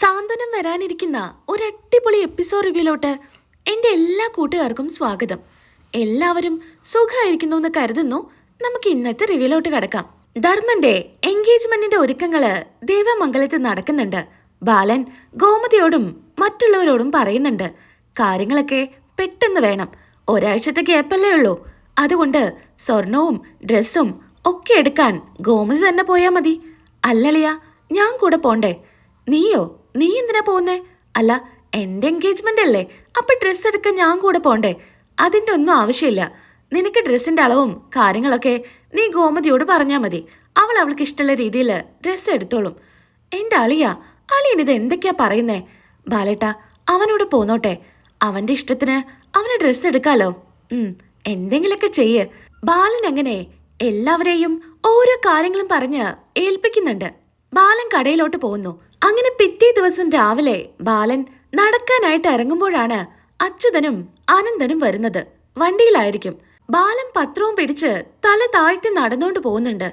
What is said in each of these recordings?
സാന്ത്വനം വരാനിരിക്കുന്ന ഒരു അടിപൊളി എപ്പിസോഡ് റിവ്യൂലോട്ട് എന്റെ എല്ലാ കൂട്ടുകാർക്കും സ്വാഗതം. എല്ലാവരും സുഖമായിരിക്കുന്നു എന്ന് കരുതുന്നു. നമുക്ക് ഇന്നത്തെ റിവ്യൂലോട്ട് കടക്കാം. ധർമ്മന്റെ എൻഗേജ്മെന്റിന്റെ ഒരുക്കങ്ങൾ ദേവമംഗലത്ത് നടക്കുന്നുണ്ട്. ബാലൻ ഗോമതിയോടും മറ്റുള്ളവരോടും പറയുന്നുണ്ട്. കാര്യങ്ങളൊക്കെ പെട്ടെന്ന് വേണം. ഒരാഴ്ചത്തെ ഗ്യാപ്പല്ലേ ഉള്ളൂ. അതുകൊണ്ട് സ്വർണവും ഡ്രസ്സും ഒക്കെ എടുക്കാൻ ഗോമതി തന്നെ പോയാൽ മതി. അല്ലളിയ ഞാൻ കൂടെ പോണ്ടേ. നീയോ? നീ എന്തിനാ പോകുന്നേ? അല്ല എന്റെ എൻഗേജ്മെന്റ് അല്ലേ? അപ്പൊ ഡ്രസ്സ് എടുക്കാൻ ഞാൻ കൂടെ പോണ്ടേ? അതിന്റെ ഒന്നും ആവശ്യമില്ല. നിനക്ക് ഡ്രസ്സിന്റെ അളവും കാര്യങ്ങളൊക്കെ നീ ഗോമതിയോട് പറഞ്ഞാ മതി. അവൾ അവൾക്ക് ഇഷ്ടമുള്ള രീതിയിൽ ഡ്രസ്സ് എടുത്തോളും. എന്റെ അളിയാ അളിയനിത് എന്തൊക്കെയാ പറയുന്നേ? ബാലേട്ട അവനോട് പോന്നോട്ടെ. അവന്റെ ഇഷ്ടത്തിന് അവന് ഡ്രസ്സ് എടുക്കാലോ. ഉം എന്തെങ്കിലൊക്കെ ചെയ്യ്. ബാലൻ അങ്ങനെ എല്ലാവരെയും ഓരോ കാര്യങ്ങളും പറഞ്ഞ് ഏൽപ്പിക്കുന്നുണ്ട്. ബാലൻ കടയിലോട്ട് പോകുന്നു. അങ്ങനെ പിറ്റേ ദിവസം രാവിലെ ബാലൻ നടക്കാനായിട്ട് ഇറങ്ങുമ്പോഴാണ് അച്യുതനും അനന്തനും വരുന്നത്. വണ്ടിയിലായിരിക്കും. ബാലൻ പത്രവും പിടിച്ച് തല താഴ്ത്തി നടന്നുകൊണ്ട് പോകുന്നുണ്ട്.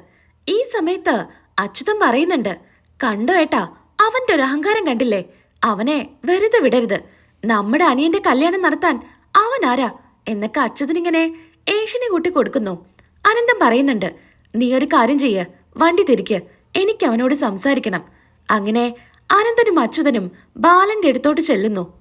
ഈ സമയത്ത് അച്യുതൻ പറയുന്നുണ്ട് കണ്ടോ ഏട്ടാ അവന്റെ ഒരു അഹങ്കാരം കണ്ടില്ലേ? അവനെ വെറുതെ വിടരുത്. നമ്മുടെ അനിയന്റെ കല്യാണം നടത്താൻ അവൻ ആരാ? എന്നൊക്കെ അച്യുതനിങ്ങനെ ഏഷ്യനെ കൂട്ടി കൊടുക്കുന്നു. അനന്തം പറയുന്നുണ്ട് നീ ഒരു കാര്യം ചെയ്യ് വണ്ടി തിരിക്ക്. എനിക്ക് അവനോട് സംസാരിക്കണം. അങ്ങനെ അനന്തനും അച്യുതനും ബാലന്റെ അടുത്തോട്ട് ചെല്ലുന്നു.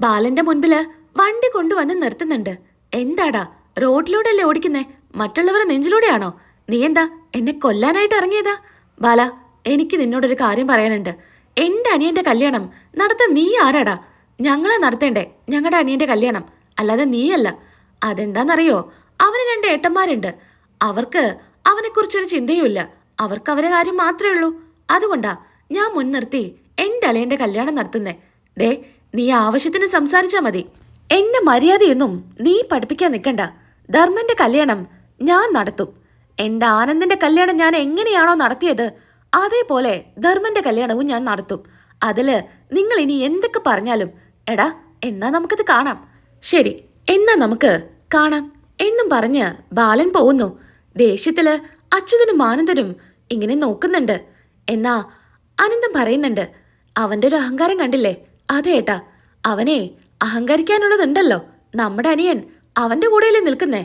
ബാലന്റെ മുൻപിൽ വണ്ടി കൊണ്ടുവന്ന് നിർത്തുന്നുണ്ട്. എന്താടാ റോഡിലൂടെയല്ലേ ഓടിക്കുന്നേ? മറ്റുള്ളവരെ നെഞ്ചിലൂടെയാണോ? നീ എന്താ എന്നെ കൊല്ലാനായിട്ട് ഇറങ്ങിയതാ? ബാല എനിക്ക് നിന്നോടൊരു കാര്യം പറയാനുണ്ട്. എന്റെ അനിയന്റെ കല്യാണം നടത്താൻ നീ ആരാടാ? ഞങ്ങളെ നടത്തേണ്ടേ ഞങ്ങളുടെ അനിയന്റെ കല്യാണം. അല്ലാതെ നീയല്ല. അതെന്താന്നറിയോ? അവന് രണ്ട് ഏട്ടന്മാരുണ്ട്. അവർക്ക് അവനെക്കുറിച്ചൊരു ചിന്തയുമില്ല. അവർക്ക് അവരെ കാര്യം മാത്രമേ ഉള്ളൂ. അതുകൊണ്ടാ ഞാൻ മുൻനിർത്തി എന്റെ അളിയന്റെ കല്യാണം നടത്തുന്നേ. ദേ നീ ആവശ്യത്തിന് സംസാരിച്ചാ മതി. എന്നെ മര്യാദയൊന്നും നീ പഠിപ്പിക്കാൻ നിൽക്കണ്ട ധർമ്മന്റെ കല്യാണം ഞാൻ നടത്തും. എന്റെ ആനന്ദിന്റെ കല്യാണം ഞാൻ എങ്ങനെയാണോ നടത്തിയത് അതേപോലെ ധർമ്മന്റെ കല്യാണവും ഞാൻ നടത്തും. അതിൽ നിങ്ങൾ ഇനി എന്തൊക്കെ പറഞ്ഞാലും എടാ എന്നാ നമുക്കത് കാണാം. ശരി എന്നാ നമുക്ക് കാണാം. എന്നും പറഞ്ഞ് ബാലൻ പോകുന്നു. ദേഷ്യത്തിൽ അച്യുതനും ആനന്ദനും ഇങ്ങനെ നോക്കുന്നുണ്ട്. എന്നാ അനന്തം പറയുന്നുണ്ട് അവന്റെ ഒരു അഹങ്കാരം കണ്ടില്ലേ? അതെ ഏട്ടാ. അവനെ അഹങ്കരിക്കാനുള്ളതുണ്ടല്ലോ. നമ്മുടെ അനിയൻ അവന്റെ കൂടെയല്ലേ നിൽക്കുന്നേ?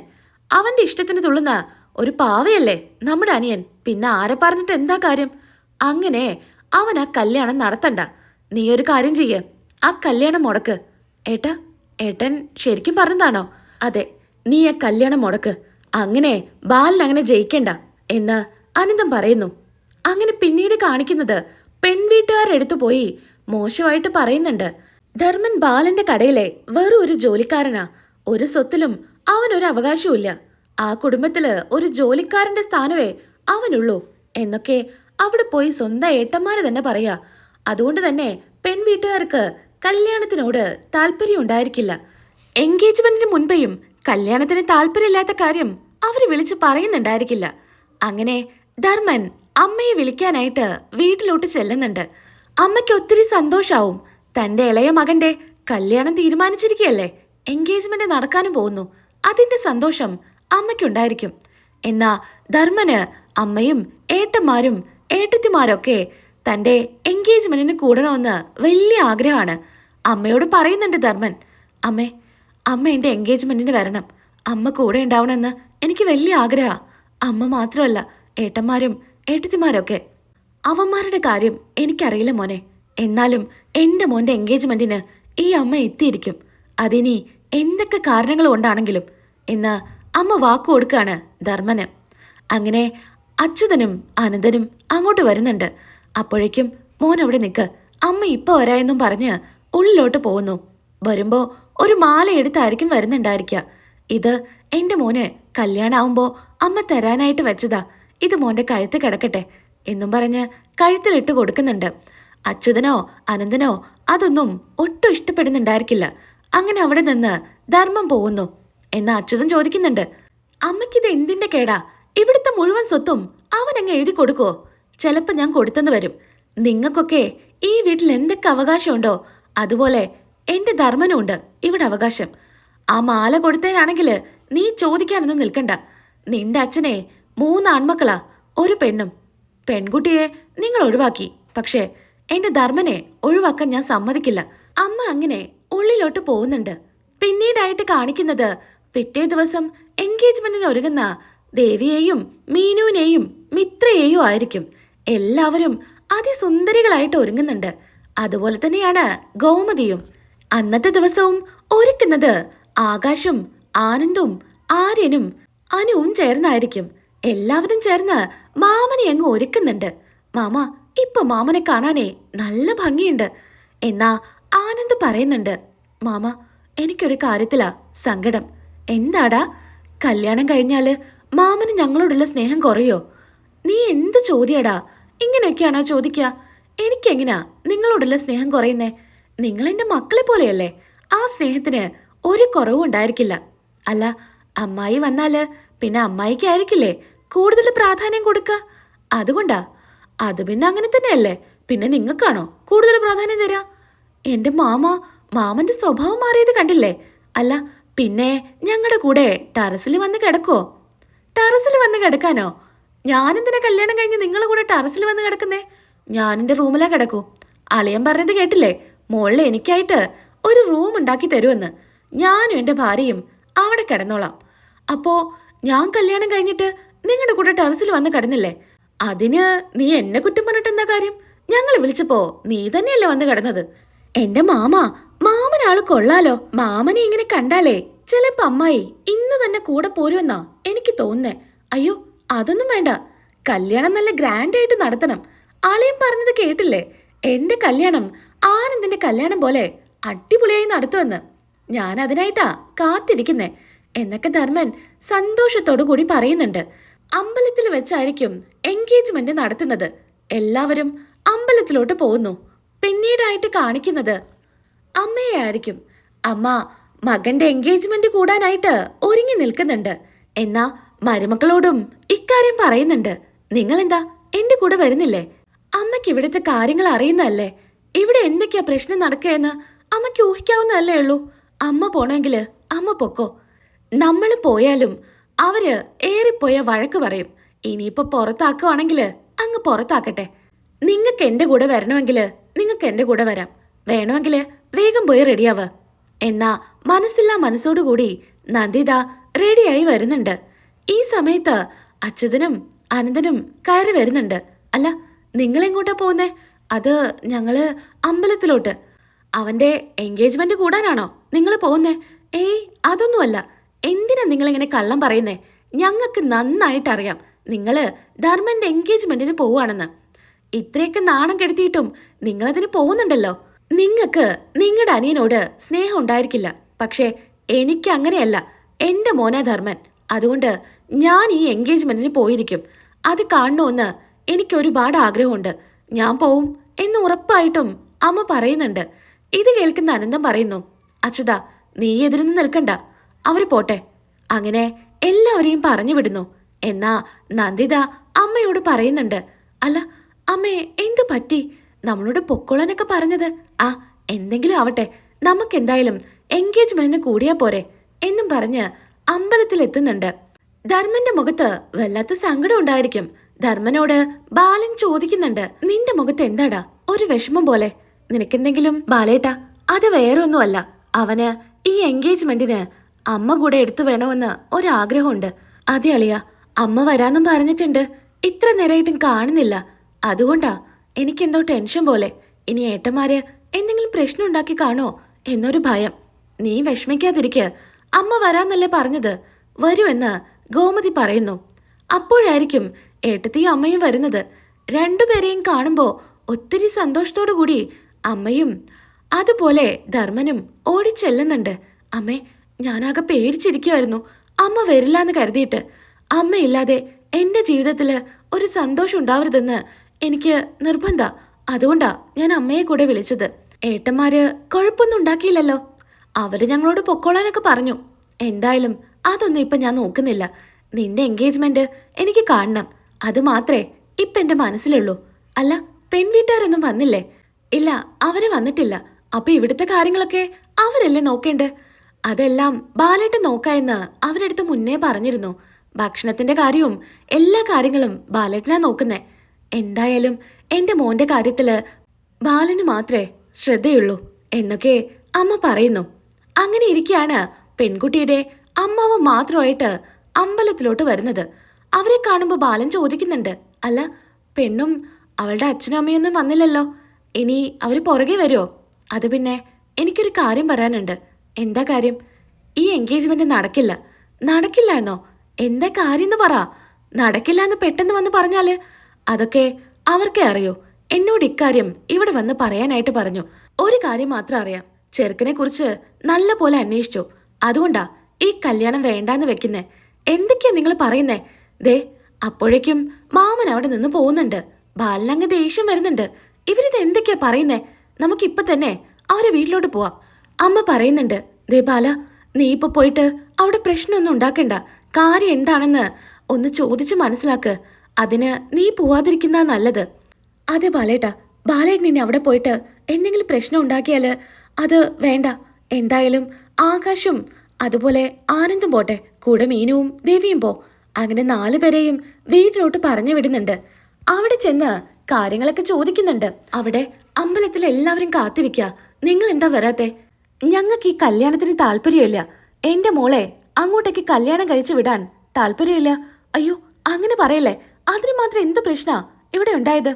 അവന്റെ ഇഷ്ടത്തിന് തുള്ളുന്ന ഒരു പാവയല്ലേ നമ്മുടെ അനിയൻ? പിന്നെ ആരെ പറഞ്ഞിട്ട് എന്താ കാര്യം? അങ്ങനെ അവൻ ആ കല്യാണം നടത്തണ്ട. നീ ഒരു കാര്യം ചെയ്യ്. ആ കല്യാണം മുടക്ക്. ഏട്ടാ ഏട്ടൻ ശരിക്കും പറഞ്ഞതാണോ? അതെ നീ ആ കല്യാണം മുടക്ക്. അങ്ങനെ ബാലൻ അങ്ങനെ ജയിക്കണ്ട എന്ന് അനന്തം പറയുന്നു. അങ്ങനെ പിന്നീട് കാണിക്കുന്നത് പെൺവീട്ടുകാരെടുത്തു പോയി മോശമായിട്ട് പറയുന്നുണ്ട്. ധർമ്മൻ ബാലന്റെ കടയിലെ വെറും ഒരു ജോലിക്കാരനാ. ഒരു സ്വത്തിലും അവനൊരു അവകാശവുമില്ല. ആ കുടുംബത്തിൽ ഒരു ജോലിക്കാരന്റെ സ്ഥാനമേ അവനുള്ളൂ എന്നൊക്കെ അവിടെ പോയി സ്വന്തം ഏട്ടന്മാര് തന്നെ പറയാ. അതുകൊണ്ട് തന്നെ പെൺവീട്ടുകാർക്ക് കല്യാണത്തിനോട് താല്പര്യം ഉണ്ടായിരിക്കില്ല. എൻഗേജ്മെന്റിന് മുൻപേയും കല്യാണത്തിന് താല്പര്യമില്ലാത്ത കാര്യം അവർ വിളിച്ച് പറയുന്നുണ്ടായിരിക്കില്ല. അങ്ങനെ ധർമ്മൻ അമ്മയെ വിളിക്കാനായിട്ട് വീട്ടിലോട്ട് ചെല്ലുന്നുണ്ട്. അമ്മയ്ക്ക് ഒത്തിരി സന്തോഷാവും. തന്റെ ഇളയ മകന്റെ കല്യാണം തീരുമാനിച്ചിരിക്കുകയല്ലേ? എൻഗേജ്മെന്റ് നടക്കാനും പോകുന്നു. അതിന്റെ സന്തോഷം അമ്മയ്ക്കുണ്ടായിരിക്കും. എന്നാ ധർമ്മന് അമ്മയും ഏട്ടന്മാരും ഏട്ടത്തിമാരൊക്കെ തന്റെ എൻഗേജ്മെന്റിന് കൂടണമെന്ന് വലിയ ആഗ്രഹമാണ്. അമ്മയോട് പറയുന്നുണ്ട് ധർമ്മൻ. അമ്മേ അമ്മ എന്റെ എൻഗേജ്മെന്റിന് വരണം. അമ്മ കൂടെ ഉണ്ടാവണമെന്ന് എനിക്ക് വലിയ ആഗ്രഹമാണ് അമ്മ മാത്രമല്ല ഏട്ടന്മാരും ഏട്ടത്തിമാരൊക്കെ. അവന്മാരുടെ കാര്യം എനിക്കറിയില്ല മോനെ. എന്നാലും എന്റെ മോന്റെ എൻഗേജ്മെന്റിന് ഈ അമ്മ എത്തിയിരിക്കും. അതിനി എന്തൊക്കെ കാരണങ്ങൾ കൊണ്ടാണെങ്കിലും. എന്ന് അമ്മ വാക്കു കൊടുക്കാണ് ധർമ്മന്. അങ്ങനെ അച്യുതനും അനന്തനും അങ്ങോട്ട് വരുന്നുണ്ട്. അപ്പോഴേക്കും മോൻ അവിടെ നിൽക്ക് അമ്മ ഇപ്പൊ വരായെന്നും പറഞ്ഞ് ഉള്ളിലോട്ട് പോകുന്നു. വരുമ്പോ ഒരു മാല എടുത്തായിരിക്കും വരുന്നുണ്ടായിരിക്കുക ഇത് എന്റെ മോന് കല്യാണാവുമ്പോ അമ്മ തരാനായിട്ട് വെച്ചതാ. ഇത് മോന്റെ കഴുത്ത് കിടക്കട്ടെ എന്നും പറഞ്ഞ് കഴുത്തിലിട്ട് കൊടുക്കുന്നുണ്ട്. അച്യുതനോ അനന്തനോ അതൊന്നും ഒട്ടും ഇഷ്ടപ്പെടുന്നുണ്ടായിരിക്കില്ല. അങ്ങനെ അവിടെ നിന്ന് ധർമ്മം പോകുന്നു എന്ന് അച്യുതൻ ചോദിക്കുന്നുണ്ട്. അമ്മയ്ക്കിത് എന്തിന്റെ കേടാ? ഇവിടുത്തെ മുഴുവൻ സ്വത്തും അവൻ അങ്ങ് എഴുതി കൊടുക്കുവോ? ചിലപ്പോ ഞാൻ കൊടുത്തെന്ന് വരും. നിങ്ങൾക്കൊക്കെ ഈ വീട്ടിൽ എന്തൊക്കെ അവകാശമുണ്ടോ? അതുപോലെ എന്റെ ധർമ്മനുണ്ട് ഇവിടെ അവകാശം. ആ മാല കൊടുത്തതിനാണെങ്കിൽ നീ ചോദിക്കാനൊന്നും നിൽക്കണ്ട. നിന്റെ അച്ഛനെ മൂന്ന് ആൺമക്കളാ ഒരു പെണ്ണും. പെൺകുട്ടിയെ നിങ്ങൾ ഒഴിവാക്കി. പക്ഷേ എന്റെ ധർമ്മനെ ഒഴിവാക്കാൻ ഞാൻ സമ്മതിക്കില്ല. അമ്മ അങ്ങനെ ഉള്ളിലോട്ട് പോകുന്നുണ്ട്. പിന്നീടായിട്ട് കാണിക്കുന്നത് പിറ്റേ ദിവസം എൻഗേജ്മെന്റിന് ഒരുങ്ങുന്ന ദേവിയെയും മീനുവിനെയും മിത്രയെയും ആയിരിക്കും. എല്ലാവരും അതിസുന്ദരികളായിട്ട് ഒരുങ്ങുന്നുണ്ട്. അതുപോലെ തന്നെയാണ് ഗോമതിയും. അന്നത്തെ ദിവസവും ഒരുക്കുന്നത് ആകാശും ആനന്ദും ആര്യനും അനുവും ചേർന്നായിരിക്കും. എല്ലാവരും ചേർന്ന് മാമനെ അങ്ങ് ഒരുക്കുന്നുണ്ട്. മാമ ഇപ്പൊ മാമനെ കാണാനേ നല്ല ഭംഗിയുണ്ട്. എന്നാ ആനന്ദ് പറയുന്നുണ്ട് മാമ എനിക്കൊരു കാര്യത്തിലാ സങ്കടം. എന്താടാ? കല്യാണം കഴിഞ്ഞാൽ മാമന് ഞങ്ങളോടുള്ള സ്നേഹം കുറയോ? നീ എന്ത് ചോദ്യടാ? ഇങ്ങനെയൊക്കെയാണോ ചോദിക്കുക എനിക്കെങ്ങനാ നിങ്ങളോടുള്ള സ്നേഹം കുറയുന്നേ? നിങ്ങൾ എന്റെ മക്കളെ പോലെയല്ലേ. ആ സ്നേഹത്തിന് ഒരു കുറവും ഉണ്ടായിരിക്കില്ല അല്ല അമ്മായി വന്നാൽ പിന്നെ അമ്മായിക്കായിരിക്കില്ലേ? കൂടുതൽ പ്രാധാന്യം കൊടുക്കുക അതുകൊണ്ടാ. അത് പിന്നെ അങ്ങനെ തന്നെയല്ലേ. പിന്നെ നിങ്ങൾക്കാണോ കൂടുതൽ പ്രാധാന്യം തരാ? എന്റെ മാമ മാമന്റെ സ്വഭാവം മാറിയത് കണ്ടില്ലേ? അല്ല പിന്നെ ഞങ്ങളുടെ കൂടെ ടെറസിൽ വന്ന് കിടക്കോ ടെറസിൽ വന്ന് കിടക്കാനോ? ഞാനെന്തിനാ കല്യാണം കഴിഞ്ഞ് നിങ്ങളെ കൂടെ ടെറസിൽ വന്ന് കിടക്കുന്നേ? ഞാൻ എന്റെ റൂമിലാ കിടക്കൂ. അളിയൻ പറഞ്ഞത് കേട്ടില്ലേ? മോളിൽ എനിക്കായിട്ട് ഒരു റൂം ഉണ്ടാക്കി തരുമെന്ന്. ഞാനും എന്റെ ഭാര്യയും അവിടെ കിടന്നോളാം. അപ്പോ ഞാൻ കല്യാണം കഴിഞ്ഞിട്ട് നിങ്ങളുടെ കൂടെ ടെറസിൽ വന്ന് കിടന്നില്ലേ? അതിന് നീ എന്നെ കുറ്റം പറഞ്ഞിട്ട് എന്താ കാര്യം? ഞങ്ങൾ വിളിച്ചപ്പോ നീ തന്നെയല്ലേ വന്ന് കിടന്നത്. എന്റെ മാമ മാമനാൾ കൊള്ളാലോ. മാമനെ ഇങ്ങനെ കണ്ടാലേ ചിലപ്പോ അമ്മായി ഇന്ന് തന്നെ കൂടെ പോരുമെന്നാ എനിക്ക് തോന്നുന്നേ. അയ്യോ അതൊന്നും വേണ്ട. കല്യാണം നല്ല ഗ്രാൻഡ് ആയിട്ട് നടത്തണം. ആളെയും പറഞ്ഞത് കേട്ടില്ലേ? എന്റെ കല്യാണം ആനന്ദിന്റെ കല്യാണം പോലെ അടിപൊളിയായി നടത്തുമെന്ന്. ഞാൻ അതിനായിട്ടാ കാത്തിരിക്കുന്നേ. എന്നൊക്കെ ധർമ്മൻ സന്തോഷത്തോടു കൂടി പറയുന്നുണ്ട്. അമ്പലത്തിൽ വെച്ചായിരിക്കും എൻഗേജ്മെന്റ് നടത്തുന്നത്. എല്ലാവരും അമ്പലത്തിലോട്ട് പോകുന്നു. പിന്നീടായിട്ട് കാണിക്കുന്നത് അമ്മയെ ആയിരിക്കും അമ്മ മകന്റെ എൻഗേജ്മെന്റ് കൂടാനായിട്ട് ഒരുങ്ങി നിൽക്കുന്നുണ്ട്. എന്നാ മരുമക്കളോടും ഇക്കാര്യം പറയുന്നുണ്ട്. നിങ്ങൾ എന്താ എന്റെ കൂടെ വരുന്നില്ലേ? അമ്മയ്ക്ക് ഇവിടുത്തെ കാര്യങ്ങൾ അറിയുന്നതല്ലേ? ഇവിടെ എന്തൊക്കെയാ പ്രശ്നം നടക്കുകയെന്ന് അമ്മയ്ക്ക് ഊഹിക്കാവുന്നതല്ലേ ഉള്ളൂ. അമ്മ പോണമെങ്കിൽ അമ്മ പൊക്കോ. നമ്മൾ പോയാലും അവർ ഏറിപ്പോയ വഴക്ക് പറയും. ഇനിയിപ്പോ പുറത്താക്കുവാണെങ്കിൽ അങ്ങ് പുറത്താക്കട്ടെ. നിങ്ങൾക്ക് എന്റെ കൂടെ വരണമെങ്കിൽ നിങ്ങൾക്ക് എന്റെ കൂടെ വരാം. വേണമെങ്കിൽ വേഗം പോയി റെഡിയാവ്. എന്നാ മനസ്സില്ലാ മനസ്സോടുകൂടി നന്ദിത റെഡിയായി വരുന്നുണ്ട്. ഈ സമയത്ത് അച്യുതനും അനന്തനും കയറി വരുന്നുണ്ട്. അല്ല നിങ്ങളെങ്ങോട്ടാ പോകുന്നേ അത് ഞങ്ങൾ അമ്പലത്തിലോട്ട്. അവന്റെ എൻഗേജ്മെന്റ് കൂടാനാണോ നിങ്ങൾ പോകുന്നേ ഏയ് അതൊന്നുമല്ല. എന്തിനാ നിങ്ങൾ നിങ്ങളിങ്ങനെ കള്ളം പറയുന്നേ? ഞങ്ങൾക്ക് നന്നായിട്ടറിയാം. നിങ്ങൾ ധർമ്മന്റെ എൻഗേജ്മെന്റിന് പോവുകയാണെന്ന്. ഇത്രയൊക്കെ നാണം കെടുത്തിയിട്ടും നിങ്ങളതിന് പോകുന്നുണ്ടല്ലോ. നിങ്ങൾക്ക് നിങ്ങളുടെ അനിയനോട് സ്നേഹം ഉണ്ടായിരിക്കില്ല. പക്ഷേ എനിക്ക് അങ്ങനെയല്ല. എന്റെ മോന ധർമ്മൻ. അതുകൊണ്ട് ഞാൻ ഈ എൻഗേജ്മെന്റിന് പോയിരിക്കും. അത് കാണണമെന്ന് എനിക്ക് ഒരുപാട് ആഗ്രഹമുണ്ട്. ഞാൻ പോവും എന്ന് ഉറപ്പായിട്ടും അമ്മ പറയുന്നുണ്ട്. ഇത് കേൾക്കുന്ന അനന്തം പറയുന്നു. അച്യുത നീ എതിരൊന്നും നിൽക്കണ്ട. അവർ പോട്ടെ. അങ്ങനെ എല്ലാവരെയും പറഞ്ഞു വിടുന്നു. എന്നാ നന്ദിത അമ്മയോട് പറയുന്നുണ്ട്. അല്ല അമ്മയെ എന്തു പറ്റി? നമ്മളോട് പൊക്കോളാനൊക്കെ പറഞ്ഞത്. ആ എന്തെങ്കിലും ആവട്ടെ. നമുക്കെന്തായാലും എൻഗേജ്മെന്റിന് കൂടിയാ പോരെ എന്നും പറഞ്ഞ് അമ്പലത്തിൽ എത്തുന്നുണ്ട് ധർമ്മന്റെ മുഖത്ത് വല്ലാത്ത സങ്കടം ഉണ്ടായിരിക്കും. ധർമ്മനോട് ബാലൻ ചോദിക്കുന്നുണ്ട് നിന്റെ മുഖത്ത് എന്താടാ? ഒരു വിഷമം പോലെ. നിനക്കെന്തെങ്കിലും ബാലേട്ടാ അത് വേറൊന്നുമല്ല. അവന് ഈ എൻഗേജ്മെന്റിന് അമ്മ കൂടെ എടുത്തു വേണമെന്ന് ഒരാഗ്രഹമുണ്ട്. അതെ അളിയ അമ്മ വരാന്നും പറഞ്ഞിട്ടുണ്ട്. ഇത്ര നേരമായിട്ടും കാണുന്നില്ല. അതുകൊണ്ടാ എനിക്കെന്തോ ടെൻഷൻ പോലെ. ഇനി ഏട്ടന്മാര് എന്തെങ്കിലും പ്രശ്നം ഉണ്ടാക്കി കാണോ എന്നൊരു ഭയം. നീ വിഷമിക്കാതിരിക്ക. അമ്മ വരാന്നല്ലേ പറഞ്ഞത്. വരുമെന്ന് ഗോമതി പറയുന്നു. അപ്പോഴായിരിക്കും ഏട്ടത്തിയും അമ്മയും വരുന്നത്. രണ്ടുപേരെയും കാണുമ്പോൾ ഒത്തിരി സന്തോഷത്തോടു കൂടി അമ്മയും അതുപോലെ ധർമ്മനും ഓടിച്ചെല്ലുന്നുണ്ട്. അമ്മേ ഞാനാകെ പേടിച്ചിരിക്കുമായിരുന്നു അമ്മ വരില്ല എന്ന് കരുതിയിട്ട്. അമ്മയില്ലാതെ എന്റെ ജീവിതത്തിൽ ഒരു സന്തോഷം ഉണ്ടാവരുതെന്ന് എനിക്ക് നിർബന്ധ. അതുകൊണ്ടാ ഞാൻ അമ്മയെ കൂടെ വിളിച്ചത്. ഏട്ടന്മാര് കുഴപ്പമൊന്നും ഉണ്ടാക്കിയില്ലല്ലോ. അവർ ഞങ്ങളോട് പൊക്കോളാനൊക്കെ പറഞ്ഞു. എന്തായാലും അതൊന്നും ഇപ്പൊ ഞാൻ നോക്കുന്നില്ല. നിന്റെ എൻഗേജ്മെന്റ് എനിക്ക് കാണണം. അത് മാത്രേ ഇപ്പൊ എന്റെ മനസ്സിലുള്ളൂ. അല്ല പെൺവീട്ടുകാരൊന്നും വന്നില്ലേ? ഇല്ല അവർ വന്നിട്ടില്ല. അപ്പൊ ഇവിടുത്തെ കാര്യങ്ങളൊക്കെ അവരല്ലേ നോക്കേണ്ടേ അതെല്ലാം ബാലേട്ട് നോക്കായെന്ന് അവരെടുത്ത് മുന്നേ പറഞ്ഞിരുന്നു. ഭക്ഷണത്തിന്റെ കാര്യവും എല്ലാ കാര്യങ്ങളും ബാലേട്ടനാ നോക്കുന്നേ. എന്തായാലും എന്റെ മോന്റെ കാര്യത്തിൽ ബാലന് മാത്രമേ ശ്രദ്ധയുള്ളൂ എന്നൊക്കെ അമ്മ പറയുന്നു. അങ്ങനെ ഇരിക്കെയാണ് പെൺകുട്ടിയുടെ അമ്മാവ് മാത്രമായിട്ട് അമ്പലത്തിലോട്ട് വരുന്നത്. അവരെ കാണുമ്പോൾ ബാലൻ ചോദിക്കുന്നുണ്ട് അല്ല പെണ്ണും അവളുടെ അച്ഛനും അമ്മയൊന്നും വന്നില്ലല്ലോ. ഇനി അവർ പുറകെ വരുമോ അത് പിന്നെ എനിക്കൊരു കാര്യം പറയാനുണ്ട്. എന്താ കാര്യം? ഈ എൻഗേജ്മെന്റ് നടക്കില്ല. നടക്കില്ല എന്നോ എന്താ കാര്യം എന്ന് പറ. നടക്കില്ല എന്ന് പെട്ടെന്ന് വന്ന് പറഞ്ഞാൽ? അതൊക്കെ അവർക്കേ അറിയോ. എന്നോട് ഇക്കാര്യം ഇവിടെ വന്ന് പറയാനായിട്ട് പറഞ്ഞു. ഒരു കാര്യം മാത്രം അറിയാം. ചെറുക്കനെ കുറിച്ച് നല്ല പോലെ അന്വേഷിച്ചു. അതുകൊണ്ടാ ഈ കല്യാണം വേണ്ടാന്ന് വെക്കുന്നേ. എന്തൊക്കെയാ നിങ്ങൾ പറയുന്നേ? ദേ അപ്പോഴേക്കും മാമൻ അവിടെ നിന്ന് പോകുന്നുണ്ട്. ബാലനങ്ങ് ദേഷ്യം വരുന്നുണ്ട്. ഇവരിത് എന്തൊക്കെയാ പറയുന്നേ? നമുക്കിപ്പൊ തന്നെ അവരെ വീട്ടിലോട്ട് പോവാം. അമ്മ പറയുന്നുണ്ട് ദേ ബാല നീ ഇപ്പൊ പോയിട്ട് അവിടെ പ്രശ്നമൊന്നും ഉണ്ടാക്കണ്ട. കാര്യം എന്താണെന്ന് ഒന്ന് ചോദിച്ച് മനസ്സിലാക്ക്. അതിന് നീ പോവാതിരിക്കുന്ന നല്ലത്. അതെ ബാലേട്ടാ ബാലേട്ടൻ ഇനി അവിടെ പോയിട്ട് എന്തെങ്കിലും പ്രശ്നം ഉണ്ടാക്കിയാൽ അത് വേണ്ട. എന്തായാലും ആകാശും അതുപോലെ ആനന്ദും പോട്ടെ കൂടെ മീനുവും ദേവിയും പോ. അങ്ങനെ നാലു പേരെയും വീട്ടിലോട്ട് പറഞ്ഞു വിടുന്നുണ്ട്. അവിടെ ചെന്ന് കാര്യങ്ങളൊക്കെ ചോദിക്കുന്നുണ്ട്. അവിടെ അമ്പലത്തിൽ എല്ലാവരും കാത്തിരിക്കുക നിങ്ങൾ എന്താ വരാത്തെ? ഞങ്ങൾക്ക് ഈ കല്യാണത്തിന് താല്പര്യമില്ല. എന്റെ മോളെ അങ്ങോട്ടേക്ക് കല്യാണം കഴിച്ചു വിടാൻ താല്പര്യമില്ല. അയ്യോ അങ്ങനെ പറയല്ലേ? അതിന് മാത്രം എന്ത് പ്രശ്നാ? ഇവിടെ ഉണ്ടായത്?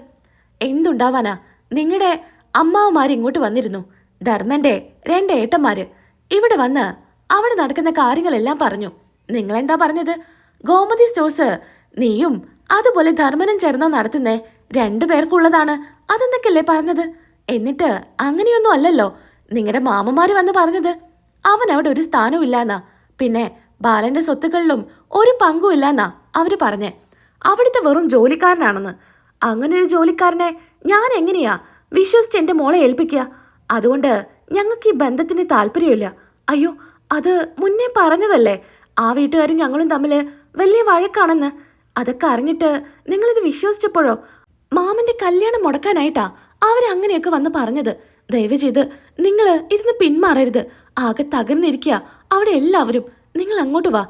എന്തുണ്ടാവാനാ? നിങ്ങളുടെ അമ്മാവന്മാർ ഇങ്ങോട്ട് വന്നിരുന്നു. ധർമ്മന്റെ രണ്ട് ഏട്ടന്മാര്. ഇവിടെ വന്ന് അവിടെ നടക്കുന്ന കാര്യങ്ങളെല്ലാം പറഞ്ഞു. നിങ്ങളെന്താ പറഞ്ഞത്? ഗോമതി സ്റ്റോഴ്സ് നീയും അതുപോലെ ധർമ്മനും ചേർന്ന് നടത്തുന്നേ? രണ്ടു പേർക്കുള്ളതാണ്. അതെന്നൊക്കെയല്ലേ പറഞ്ഞത്? എന്നിട്ട് അങ്ങനെയൊന്നും അല്ലല്ലോ. നിങ്ങളുടെ മാമന്മാര് വന്ന് പറഞ്ഞത് അവൻ അവിടെ ഒരു സ്ഥാനവും ഇല്ലാന്നാ. പിന്നെ ബാലന്റെ സ്വത്തുക്കളിലും ഒരു പങ്കും ഇല്ലാന്നാ അവർ പറഞ്ഞേ. അവിടുത്തെ വെറും ജോലിക്കാരനാണെന്ന്. അങ്ങനെ ഒരു ജോലിക്കാരനെ ഞാൻ എങ്ങനെയാ വിശ്വസിച്ച് എന്റെ മോളെ ഏൽപ്പിക്കുക അതുകൊണ്ട് ഞങ്ങൾക്ക് ഈ ബന്ധത്തിന് താല്പര്യമില്ല. അയ്യോ അത് മുന്നേ പറഞ്ഞതല്ലേ? ആ വീട്ടുകാരും ഞങ്ങളും തമ്മിൽ വലിയ വഴക്കാണെന്ന്. അതൊക്കെ അറിഞ്ഞിട്ട് നിങ്ങളിത് വിശ്വസിച്ചപ്പോഴോ? മാമന്റെ കല്യാണം മുടക്കാനായിട്ടാ അവരങ്ങനെയൊക്കെ വന്ന് പറഞ്ഞത്. ദയവ് ചെയ്ത് നിങ്ങൾ ഇതിന്ന് പിന്മാറരുത്. ആകെ തകർന്നിരിക്കുക. അവിടെ എല്ലാവരും നിങ്ങൾ അങ്ങോട്ട് വാ.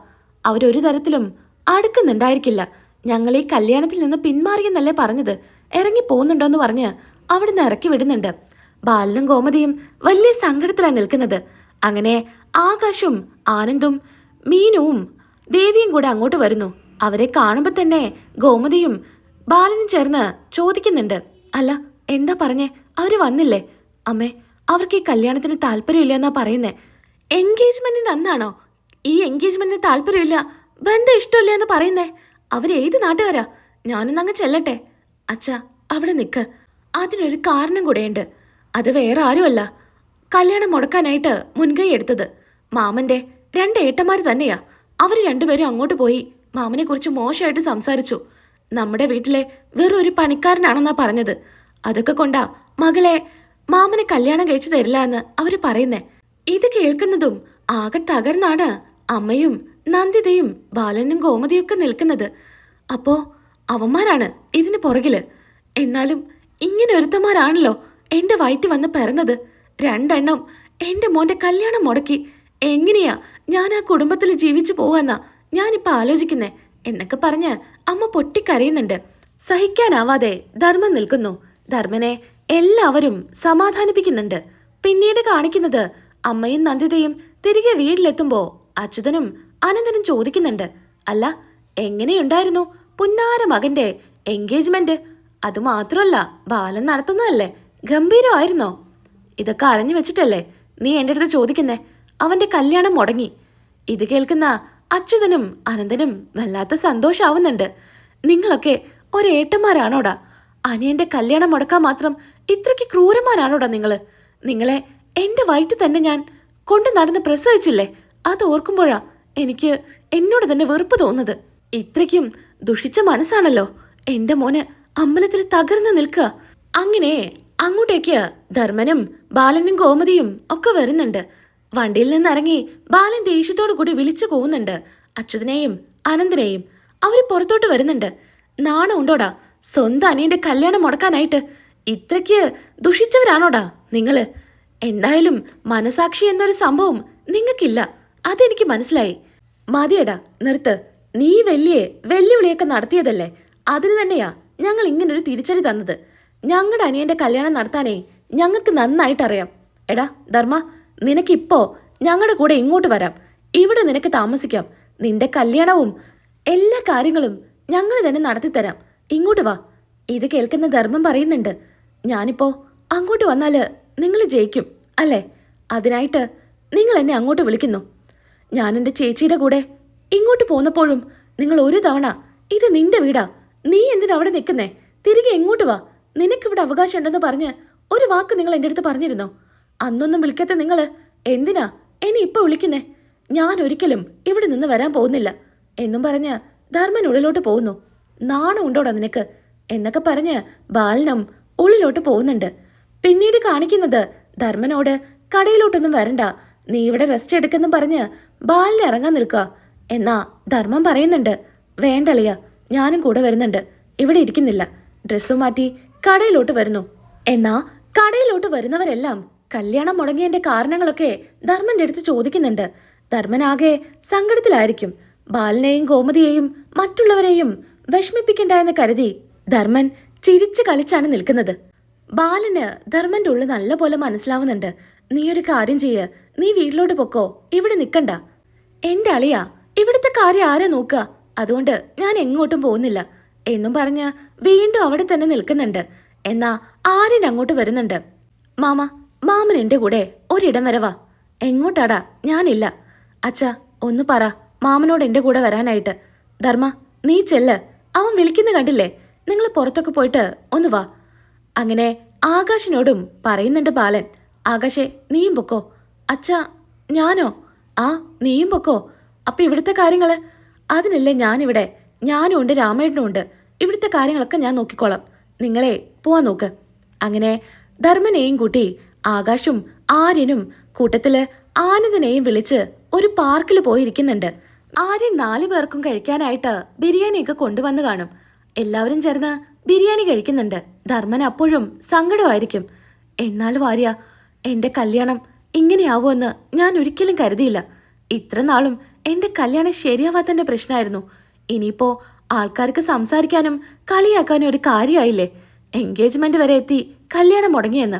അവരൊരു തരത്തിലും അടുക്കുന്നുണ്ടായിരിക്കില്ല. ഞങ്ങൾ ഈ കല്യാണത്തിൽ നിന്ന് പിന്മാറിയെന്നല്ലേ പറഞ്ഞത്? ഇറങ്ങി പോകുന്നുണ്ടോയെന്ന് പറഞ്ഞ് അവിടുന്ന് ഇറക്കി വിടുന്നുണ്ട്. ബാലനും ഗോമതിയും വലിയ സങ്കടത്തിലാണ് നിൽക്കുന്നത്. അങ്ങനെ ആകാശും ആനന്ദും മീനുവും ദേവിയും കൂടെ അങ്ങോട്ട് വരുന്നു. അവരെ കാണുമ്പോൾ തന്നെ ഗോമതിയും ബാലനും ചേർന്ന് ചോദിക്കുന്നുണ്ട്. അല്ല എന്താ പറഞ്ഞേ? അവർ വന്നില്ലേ? അമ്മേ അവർക്ക് ഈ കല്യാണത്തിന് താല്പര്യമില്ല എന്നാ പറയുന്നേ എൻഗേജ്മെന്റിന് അന്നാണോ ഈ എൻഗേജ്മെന്റിന് താല്പര്യമില്ല ബന്ധം ഇഷ്ടമില്ല എന്ന് പറയുന്നേ അവരേത് നാട്ടുകാരാ? ഞാനൊന്ന് അങ്ങ് ചെല്ലട്ടെ. അച്ഛാ അവിടെ നിൽക്ക് അതിനൊരു കാരണം കൂടെയുണ്ട്. അത് വേറെ ആരുമല്ല. കല്യാണം മുടക്കാനായിട്ട് മുൻകൈ എടുത്തത് മാമന്റെ രണ്ട് ഏട്ടന്മാർ തന്നെയാ. അവർ രണ്ടുപേരും അങ്ങോട്ട് പോയി മാമനെ കുറിച്ച് മോശമായിട്ട് സംസാരിച്ചു. നമ്മുടെ വീട്ടിലെ വെറും ഒരു പണിക്കാരനാണെന്നാ പറഞ്ഞത്. അതൊക്കെ കൊണ്ടാ മകളെ മാമനെ കല്യാണം കഴിച്ചു തരില്ല എന്ന് അവർ പറയുന്നേ. ഇത് കേൾക്കുന്നതും ആകെ തകർന്നാണ് അമ്മയും നന്ദിതയും ബാലനും ഗോമതിയൊക്കെ നിൽക്കുന്നത്. അപ്പോ അവന്മാരാണ് ഇതിന് പുറകിൽ. എന്നാലും ഇങ്ങനെ ഒരുത്തന്മാരാണല്ലോ എന്റെ വയറ്റ് വന്ന് പിറന്നത്. രണ്ടെണ്ണം എന്റെ മോന്റെ കല്യാണം മുടക്കി. എങ്ങനെയാ ഞാൻ ആ കുടുംബത്തിൽ ജീവിച്ചു പോവാന്നാ ഞാനിപ്പോ ആലോചിക്കുന്നേ. എന്നൊക്കെ പറഞ്ഞ് അമ്മ പൊട്ടിക്കരയുന്നുണ്ട്. സഹിക്കാനാവാതെ ധർമ്മം നിൽക്കുന്നു. ധർമ്മനെ എല്ലാവരും സമാധാനിപ്പിക്കുന്നുണ്ട്. പിന്നീട് കാണിക്കുന്നത് അമ്മയും നന്ദിതയും തിരികെ വീട്ടിലെത്തുമ്പോ അച്യുതനും അനന്തനും ചോദിക്കുന്നുണ്ട്. അല്ല എങ്ങനെയുണ്ടായിരുന്നു പുന്നാര മകന്റെ എൻഗേജ്മെന്റ്? അത് മാത്രമല്ല ബാലൻ നടത്തുന്നതല്ലേ? ഗംഭീരമായിരുന്നോ? ഇതൊക്കെ അറിഞ്ഞു വെച്ചിട്ടല്ലേ നീ എന്റെ അടുത്ത് ചോദിക്കുന്നേ? അവന്റെ കല്യാണം മുടങ്ങി. ഇത് കേൾക്കുന്ന അച്യുതനും അനന്തനും വല്ലാത്ത സന്തോഷാവുന്നുണ്ട്. നിങ്ങളൊക്കെ ഒരേട്ടന്മാരാണോടാ? അനിയന്റെ കല്യാണം മുടക്കാൻ മാത്രം ഇത്രയ്ക്ക് ക്രൂരന്മാരാണോടാ നിങ്ങൾ? നിങ്ങളെ എന്റെ വയറ്റിൽ തന്നെ ഞാൻ കൊണ്ട് നടന്ന് പ്രസവിച്ചില്ലേ? അത് ഓർക്കുമ്പോഴാ എനിക്ക് എന്നോട് തന്നെ വെറുപ്പ് തോന്നുന്നത്. ഇത്രയ്ക്കും ദുഷിച്ച മനസ്സാണല്ലോ എന്റെ മോന് അമ്പലത്തിൽ തകർന്നു നിൽക്കുക. അങ്ങനെ അങ്ങോട്ടേക്ക് ധർമ്മനും ബാലനും ഗോമതിയും ഒക്കെ വരുന്നുണ്ട്. വണ്ടിയിൽ നിന്നിറങ്ങി ബാലൻ ദേഷ്യത്തോടു കൂടി വിളിച്ചു പോകുന്നുണ്ട് അച്യുതനെയും അനന്തനെയും. അവർ പുറത്തോട്ട് വരുന്നുണ്ട്. നാണം ഉണ്ടോടാ സ്വന്തം അനിയന്റെ കല്യാണം മുടക്കാനായിട്ട് ഇത്രയ്ക്ക് ദുഷിച്ചവരാണോടാ നിങ്ങൾ? എന്തായാലും മനസാക്ഷി എന്നൊരു സംഭവം നിങ്ങൾക്കില്ല. അതെനിക്ക് മനസ്സിലായി. മതിയടാ നിർത്ത്. നീ വലിയ വെല്ലുവിളിയൊക്കെ നടത്തിയതല്ലേ? അതിന് തന്നെയാ ഞങ്ങൾ ഇങ്ങനൊരു തിരിച്ചടി തന്നത്. ഞങ്ങളുടെ അനിയന്റെ കല്യാണം നടത്താനേ ഞങ്ങൾക്ക് നന്നായിട്ടറിയാം. എടാ ധർമ്മ നിനക്കിപ്പോ ഞങ്ങളുടെ കൂടെ ഇങ്ങോട്ട് വരാം. ഇവിടെ നിനക്ക് താമസിക്കാം. നിന്റെ കല്യാണവും എല്ലാ കാര്യങ്ങളും ഞങ്ങൾ തന്നെ നടത്തിത്തരാം. ഇങ്ങോട്ട് വാ. ഇത് കേൾക്കുന്ന ധർമ്മം പറയുന്നുണ്ട്. ഞാനിപ്പോ അങ്ങോട്ട് വന്നാൽ നിങ്ങൾ ജയിക്കും അല്ലേ? അതിനായിട്ട് നിങ്ങൾ എന്നെ അങ്ങോട്ട് വിളിക്കുന്നു. ഞാൻ എന്റെ ചേച്ചിയുടെ കൂടെ ഇങ്ങോട്ട് പോന്നപ്പോഴും നിങ്ങൾ ഒരു തവണ ഇത് നിന്റെ വീടാ. നീ എന്തിനാ അവിടെ നിൽക്കുന്നേ? തിരികെ എങ്ങോട്ട് വാ? നിനക്കിവിടെ അവകാശം ഉണ്ടെന്ന് പറഞ്ഞ് ഒരു വാക്ക് നിങ്ങൾ എന്റെ അടുത്ത് പറഞ്ഞിരുന്നോ? അന്നൊന്നും വിളിക്കാത്ത നിങ്ങൾ എന്തിനാ എന്നെ ഇപ്പൊ വിളിക്കുന്നേ? ഞാൻ ഒരിക്കലും ഇവിടെ നിന്ന് വരാൻ പോകുന്നില്ല. എന്നും പറഞ്ഞ് ധർമ്മൻ ഉള്ളിലോട്ട് പോകുന്നു. നാണം ഉണ്ടോടാ നിനക്ക്? എന്നൊക്കെ പറഞ്ഞ് ബാലനം ഉള്ളിലോട്ട് പോകുന്നുണ്ട്. പിന്നീട് കാണിക്കുന്നത് ധർമ്മനോട് കടയിലോട്ടൊന്നും വരണ്ട. നീ ഇവിടെ റെസ്റ്റ് എടുക്കെന്നും പറഞ്ഞ് ബാലിന് ഇറങ്ങാൻ നിൽക്കുക. എന്നാ ധർമ്മം പറയുന്നുണ്ട്. വേണ്ടളിയ ഞാനും കൂടെ വരുന്നുണ്ട്. ഇവിടെ ഇരിക്കുന്നില്ല. ഡ്രസ്സു മാറ്റി കടയിലോട്ട് വരുന്നു. എന്നാ കടയിലോട്ട് വരുന്നവരെല്ലാം കല്യാണം മുടങ്ങിയതിന്റെ കാരണങ്ങളൊക്കെ ധർമ്മന്റെ അടുത്ത് ചോദിക്കുന്നുണ്ട്. ധർമ്മനാകെ സങ്കടത്തിലായിരിക്കും. ബാലനെയും ഗോമതിയെയും മറ്റുള്ളവരെയും വിഷമിപ്പിക്കണ്ട എന്ന് കരുതി ധർമ്മൻ ചിരിച്ചു കളിച്ചാണ് നിൽക്കുന്നത്. ബാലന് ധർമ്മന്റെ ഉള്ളിൽ നല്ലപോലെ മനസ്സിലാവുന്നുണ്ട്. നീ ഒരു കാര്യം ചെയ്യ്. നീ വീട്ടിലോട്ട് പൊക്കോ. ഇവിടെ നിൽക്കണ്ട എന്റെ അളിയാ ഇവിടുത്തെ കാര്യം ആരാ നോക്കുക? അതുകൊണ്ട് ഞാൻ എങ്ങോട്ടും പോകുന്നില്ല. എന്നും പറഞ്ഞ് വീണ്ടും അവിടെ തന്നെ നിൽക്കുന്നുണ്ട്. എന്നാ ആര്യൻ അങ്ങോട്ട് വരുന്നുണ്ട്. മാമ മാമൻ എന്റെ കൂടെ ഒരിടം വരെ വാ. എങ്ങോട്ടാടാ? ഞാനില്ല. അച്ഛാ ഒന്ന് പറ. മാമനോട് എന്റെ കൂടെ വരാനായിട്ട്. ധർമ്മ നീ ചെല്ല്. അവൻ വിളിക്കുന്ന കണ്ടില്ലേ? നിങ്ങൾ പുറത്തൊക്കെ പോയിട്ട് ഒന്ന് വാ. അങ്ങനെ ആകാശിനോടും പറയുന്നുണ്ട് ബാലൻ. ആകാശെ നീയും പൊക്കോ. അച്ഛാ ഞാനോ? ആ നീയും പൊക്കോ. അപ്പൊ ഇവിടുത്തെ കാര്യങ്ങൾ അതിനല്ലേ ഞാനിവിടെ. ഞാനും ഉണ്ട് രാമേട്ടനും ഉണ്ട്. ഇവിടുത്തെ കാര്യങ്ങളൊക്കെ ഞാൻ നോക്കിക്കോളാം. നിങ്ങളെ പോവാൻ നോക്ക്. അങ്ങനെ ധർമ്മനെയും കൂട്ടി ആകാശും ആര്യനും കൂട്ടത്തിൽ ആനന്ദനെയും വിളിച്ച് ഒരു പാർക്കിൽ പോയിരിക്കുന്നുണ്ട്. ആര്യൻ നാല് പേർക്കും കഴിക്കാനായിട്ട് ബിരിയാണിയൊക്കെ കൊണ്ടുവന്ന് കാണും. എല്ലാവരും ചേർന്ന് ബിരിയാണി കഴിക്കുന്നുണ്ട്. ധർമ്മൻ അപ്പോഴും സങ്കടമായിരിക്കും. എന്നാൽ ആര്യ എന്റെ കല്യാണം ഇങ്ങനെയാവുമെന്ന് ഞാൻ ഒരിക്കലും കരുതിയില്ല. ഇത്ര നാളും എന്റെ കല്യാണം ശരിയാവാത്തന്റെ പ്രശ്നമായിരുന്നു. ഇനിയിപ്പോ ആൾക്കാർക്ക് സംസാരിക്കാനും കളിയാക്കാനും ഒരു കാര്യമായില്ലേ? എൻഗേജ്മെന്റ് വരെ എത്തി കല്യാണം മുടങ്ങിയെന്ന്.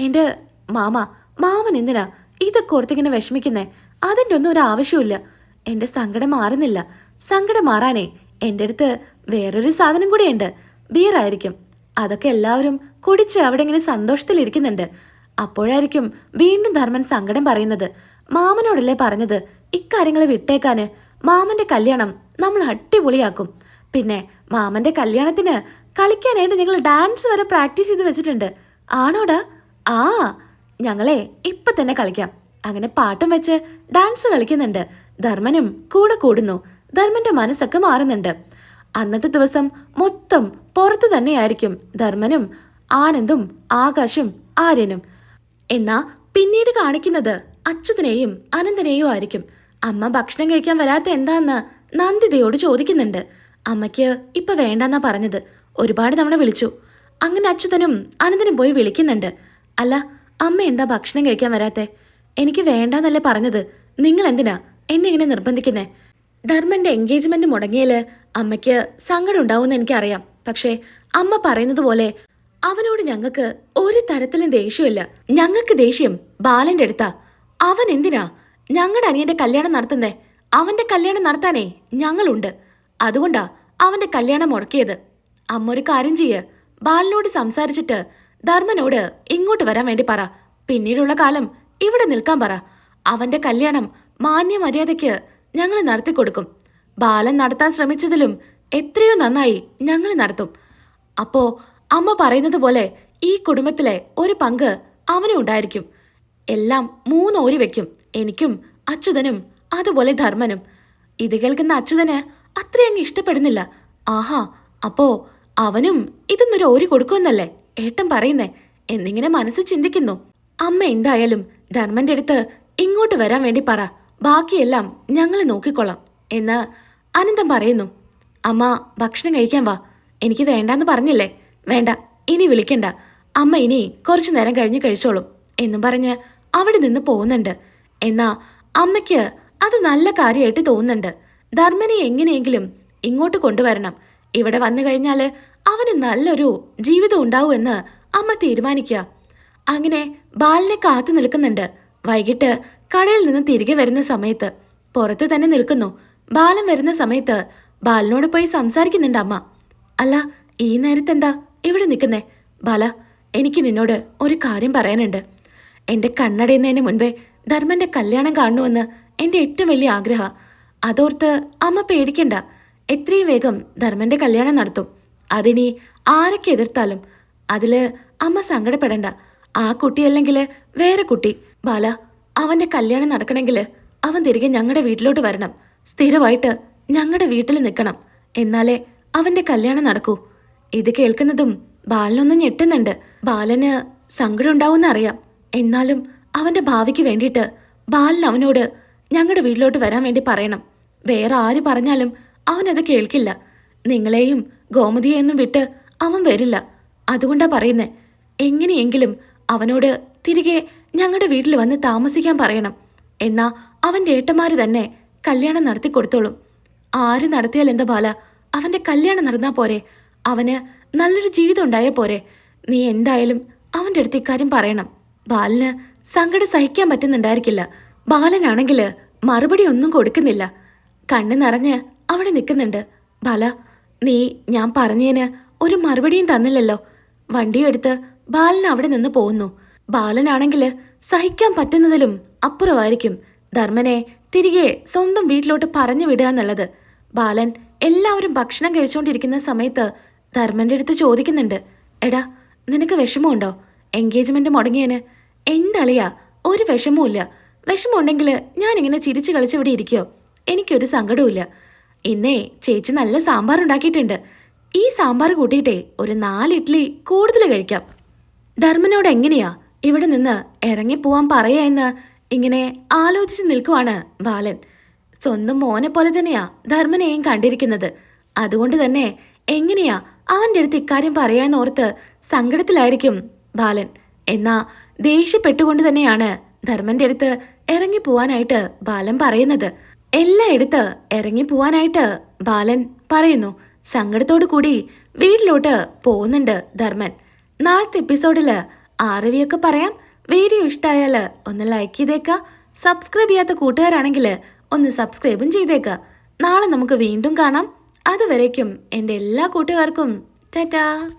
എന്റെ മാമ മാമൻ എന്തിനാ ഇതൊക്കെ ഓർത്തിങ്ങനെ വിഷമിക്കുന്നേ? അതിന്റെ ഒന്നും ഒരു ആവശ്യമില്ല എന്റെ സങ്കടം മാറുന്നില്ല. സങ്കടം മാറാനേ എന്റെ അടുത്ത് വേറൊരു സാധനം കൂടിയുണ്ട്. ബിയർ ആയിരിക്കും. അതൊക്കെ എല്ലാവരും കുടിച്ച് അവിടെ ഇങ്ങനെ സന്തോഷത്തിലിരിക്കുന്നുണ്ട്. അപ്പോഴായിരിക്കും വീണ്ടും ധർമ്മൻ സങ്കടം പറയുന്നത്. മാമനോടല്ലേ പറഞ്ഞത്? ഇക്കാര്യങ്ങൾ വിട്ടേക്കാന് മാമന്റെ കല്യാണം നമ്മൾ അടിപൊളിയാക്കും. പിന്നെ മാമന്റെ കല്യാണത്തിന് കളിക്കാനായിട്ട് ഞങ്ങൾ ഡാൻസ് വരെ പ്രാക്ടീസ് ചെയ്ത് വെച്ചിട്ടുണ്ട്. ആണോടാ? ആ ഞങ്ങളെ ഇപ്പൊ തന്നെ കളിക്കാം. അങ്ങനെ പാട്ടും വെച്ച് ഡാൻസ് കളിക്കുന്നുണ്ട്. ധർമ്മനും കൂടെ കൂടുന്നു. ധർമ്മന്റെ മനസ്സൊക്കെ മാറുന്നുണ്ട്. അന്നത്തെ ദിവസം മൊത്തം പുറത്തു തന്നെയായിരിക്കും ധർമ്മനും ആനന്ദും ആകാശും ആര്യനും. എന്നാ പിന്നീട് കാണിക്കുന്നത് അച്യുതനെയും അനന്തനെയും ആയിരിക്കും. അമ്മ ഭക്ഷണം കഴിക്കാൻ വരാത്ത എന്താന്ന് നന്ദിതയോട് ചോദിക്കുന്നുണ്ട്. അമ്മയ്ക്ക് ഇപ്പൊ വേണ്ടെന്നാ പറഞ്ഞത്. ഒരുപാട് തവണ വിളിച്ചു. അങ്ങനെ അച്യുതനും അനന്തനും പോയി വിളിക്കുന്നുണ്ട്. അല്ല അമ്മ എന്താ ഭക്ഷണം കഴിക്കാൻ വരാത്തെ? എനിക്ക് വേണ്ടെന്നല്ലേ പറഞ്ഞത്. നിങ്ങൾ എന്തിനാ എന്നെ ഇങ്ങനെ നിർബന്ധിക്കുന്നേ? ധർമ്മന്റെ എൻഗേജ്മെന്റ് മുടങ്ങിയാൽ അമ്മയ്ക്ക് സങ്കടം ഉണ്ടാവുമെന്ന് എനിക്കറിയാം. പക്ഷേ അമ്മ പറയുന്നത് പോലെ അവനോട് ഞങ്ങൾക്ക് ഒരു തരത്തിലും ദേഷ്യമില്ല ഞങ്ങൾക്ക് ദേഷ്യം ബാലന്റെ അടുത്താ. അവൻ എന്തിനാ ഞങ്ങളുടെ അനിയന്റെ കല്യാണം നടത്തുന്നേ? അവന്റെ കല്യാണം നടത്താനേ ഞങ്ങളുണ്ട്. അതുകൊണ്ടാ അവന്റെ കല്യാണം മുടക്കിയത്. അമ്മ ഒരു കാര്യം ചെയ്യ്. ബാലനോട് സംസാരിച്ചിട്ട് ധർമ്മനോട് ഇങ്ങോട്ട് വരാൻ വേണ്ടി പറ. പിന്നീടുള്ള കാലം ഇവിടെ നിൽക്കാൻ പറ. അവന്റെ കല്യാണം മാന്യ മര്യാദയ്ക്ക് ഞങ്ങൾ നടത്തിക്കൊടുക്കും ബാലൻ നടത്താൻ ശ്രമിച്ചതിലും എത്രയോ നന്നായി ഞങ്ങൾ നടത്തും. അപ്പോ അമ്മ പറയുന്നത് പോലെ ഈ കുടുംബത്തിലെ ഒരു പങ്ക് അവനും ഉണ്ടായിരിക്കും. എല്ലാം മൂന്നോരി വെക്കും എനിക്കും അച്യുതനും അതുപോലെ ധർമ്മനും. ഇത് കേൾക്കുന്ന അച്യുതന് അത്രയങ്ങ് ഇഷ്ടപ്പെടുന്നില്ല. ആഹാ അപ്പോ അവനും ഇതൊന്നൊരു ഓരി കൊടുക്കുമെന്നല്ലേ? ഏട്ടൻ പറയുന്നേ എന്നിങ്ങനെ മനസ്സ് ചിന്തിക്കുന്നു. അമ്മ എന്തായാലും ധർമ്മന്റെ അടുത്ത് ഇങ്ങോട്ട് വരാൻ വേണ്ടി പറ. ബാക്കിയെല്ലാം ഞങ്ങൾ നോക്കിക്കൊള്ളാം എന്ന് അനന്തം പറയുന്നു. അമ്മ ഭക്ഷണം കഴിക്കാൻ വാ. എനിക്ക് വേണ്ടാന്ന് പറഞ്ഞില്ലേ? വേണ്ട ഇനി വിളിക്കണ്ട. അമ്മ ഇനി കുറച്ചു നേരം കഴിഞ്ഞ് കഴിച്ചോളും എന്നും പറഞ്ഞ് അവിടെ നിന്ന് പോകുന്നുണ്ട്. എന്നാ അമ്മയ്ക്ക് അത് നല്ല കാര്യമായിട്ട് തോന്നുന്നുണ്ട്. ധർമ്മനെ എങ്ങനെയെങ്കിലും ഇങ്ങോട്ട് കൊണ്ടുവരണം. ഇവിടെ വന്നു കഴിഞ്ഞാൽ അവന് നല്ലൊരു ജീവിതം ഉണ്ടാവുമെന്ന് അമ്മ തീരുമാനിക്കുക. അങ്ങനെ ബാലിനെ കാത്തു നിൽക്കുന്നുണ്ട്. വൈകിട്ട് കടയിൽ നിന്ന് തിരികെ വരുന്ന സമയത്ത്. പുറത്ത് തന്നെ നിൽക്കുന്നു. ബാലൻ വരുന്ന സമയത്ത് ബാലനോട് പോയി സംസാരിക്കുന്നുണ്ട് അമ്മ. അല്ല ഈ നേരത്തെന്താ ഇവിടെ നിൽക്കുന്നേ? ബാല എനിക്ക് നിന്നോട് ഒരു കാര്യം പറയാനുണ്ട്. എന്റെ കണ്ണടയുന്നതിന് മുൻപേ ധർമ്മന്റെ കല്യാണം കാണണമെന്ന് എന്റെ ഏറ്റവും വലിയ ആഗ്രഹ. അതോർത്ത് അമ്മ പേടിക്കണ്ട. എത്രയും വേഗം ധർമ്മന്റെ കല്യാണം നടത്തും. അതിനി ആരൊക്കെ എതിർത്താലും അതിൽ അമ്മ സങ്കടപ്പെടണ്ട. ആ കുട്ടിയല്ലെങ്കിൽ വേറെ കുട്ടി. ബാല അവന്റെ കല്യാണം നടക്കണമെങ്കിൽ അവൻ തിരികെ ഞങ്ങളുടെ വീട്ടിലോട്ട് വരണം. സ്ഥിരമായിട്ട് ഞങ്ങളുടെ വീട്ടിൽ നിൽക്കണം എന്നാലേ അവന്റെ കല്യാണം നടക്കൂ. ഇത് കേൾക്കുന്നതും ബാലനൊന്ന് ഞെട്ടുന്നുണ്ട്. ബാലന് സങ്കടം ഉണ്ടാവുമെന്ന് അറിയാം. എന്നാലും അവന്റെ ഭാവിക്ക് വേണ്ടിയിട്ട് ബാലൻ അവനോട് ഞങ്ങളുടെ വീട്ടിലോട്ട് വരാൻ വേണ്ടി പറയണം. വേറെ ആര് പറഞ്ഞാലും അവനത് കേൾക്കില്ല. നിങ്ങളെയും ഗോമതിയെയൊന്നും വിട്ട് അവൻ വരില്ല. അതുകൊണ്ടാ പറയുന്നേ. എങ്ങനെയെങ്കിലും അവനോട് തിരികെ ഞങ്ങളുടെ വീട്ടിൽ വന്ന് താമസിക്കാൻ പറയണം. എന്നാ അവന്റെ ഏട്ടന്മാര് തന്നെ കല്യാണം നടത്തി കൊടുത്തോളും. ആര് നടത്തിയാൽ എന്താ ബാല? അവന്റെ കല്യാണം നടന്നാ പോരെ. അവന് നല്ലൊരു ജീവിതം ഉണ്ടായാൽ പോരെ. നീ എന്തായാലും അവന്റെ അടുത്ത് ഇക്കാര്യം പറയണം. ബാലിന് സങ്കടം സഹിക്കാൻ പറ്റുന്നുണ്ടായിരിക്കില്ല. ബാലനാണെങ്കിൽ മറുപടി ഒന്നും കൊടുക്കുന്നില്ല. കണ്ണ് നിറഞ്ഞ് അവിടെ നിൽക്കുന്നുണ്ട്. ബാല നീ ഞാൻ പറഞ്ഞതിന് ഒരു മറുപടിയും തന്നില്ലല്ലോ. വണ്ടിയെടുത്ത് ബാലൻ അവിടെ നിന്ന് പോകുന്നു ബാലനാണെങ്കിൽ സഹിക്കാൻ പറ്റുന്നതിലും അപ്പുറമായിരിക്കും. ധർമ്മനെ തിരികെ സ്വന്തം വീട്ടിലോട്ട് പറഞ്ഞു വിടുക എന്നുള്ളത്. ബാലൻ എല്ലാവരും ഭക്ഷണം കഴിച്ചുകൊണ്ടിരിക്കുന്ന സമയത്ത് ധർമ്മന്റെ അടുത്ത് ചോദിക്കുന്നുണ്ട്. എടാ നിനക്ക് വിഷമമുണ്ടോ? എൻഗേജ്മെന്റ് മുടങ്ങിയതിന്. എന്തളിയാ ഒരു വിഷമവുമില്ല. വിഷമമുണ്ടെങ്കിൽ ഞാനിങ്ങനെ ചിരിച്ചു കളിച്ചിവിടെ ഇരിക്കോ? എനിക്കൊരു സങ്കടവുമില്ല. ഇന്നേ ചേച്ചി നല്ല സാമ്പാർ ഉണ്ടാക്കിയിട്ടുണ്ട്. ഈ സാമ്പാർ കൂട്ടിയിട്ടേ ഒരു നാല് ഇഡ്ഡലി കൂടുതൽ കഴിക്കാം. ധർമ്മനോട് എങ്ങനെയാ? ഇവിടെ നിന്ന് ഇറങ്ങിപ്പോവാൻ പറയാ എന്ന് ഇങ്ങനെ ആലോചിച്ച് നിൽക്കുവാണ് ബാലൻ. സ്വന്തം മോനെ പോലെ തന്നെയാ ധർമ്മനെയും കണ്ടിരിക്കുന്നത്. അതുകൊണ്ട് തന്നെ എങ്ങനെയാ അവന്റെ അടുത്ത് ഇക്കാര്യം പറയാന്നോർത്ത് സങ്കടത്തിലായിരിക്കും ബാലൻ. എന്നാ ദേഷ്യപ്പെട്ടുകൊണ്ട് തന്നെയാണ് ധർമ്മന്റെ അടുത്ത് ഇറങ്ങി പോവാനായിട്ട് ബാലൻ പറയുന്നത്. എല്ലായിടത്ത് എടുത്ത് ഇറങ്ങി പോവാനായിട്ട് ബാലൻ പറയുന്നു. സങ്കടത്തോടു കൂടി വീട്ടിലോട്ട് പോകുന്നുണ്ട് ധർമ്മൻ. നാളത്തെ എപ്പിസോഡിൽ ആ റിവ്യൊക്കെ പറയാം. വീഡിയോ ഇഷ്ടമായാൽ ഒന്ന് ലൈക്ക് ചെയ്തേക്കാം. സബ്സ്ക്രൈബ് ചെയ്യാത്ത കൂട്ടുകാരാണെങ്കിൽ ഒന്ന് സബ്സ്ക്രൈബും ചെയ്തേക്ക. നാളെ നമുക്ക് വീണ്ടും കാണാം. അതുവരേക്കും എന്റെ എല്ലാ കൂട്ടുകാർക്കും. ടാറ്റാ.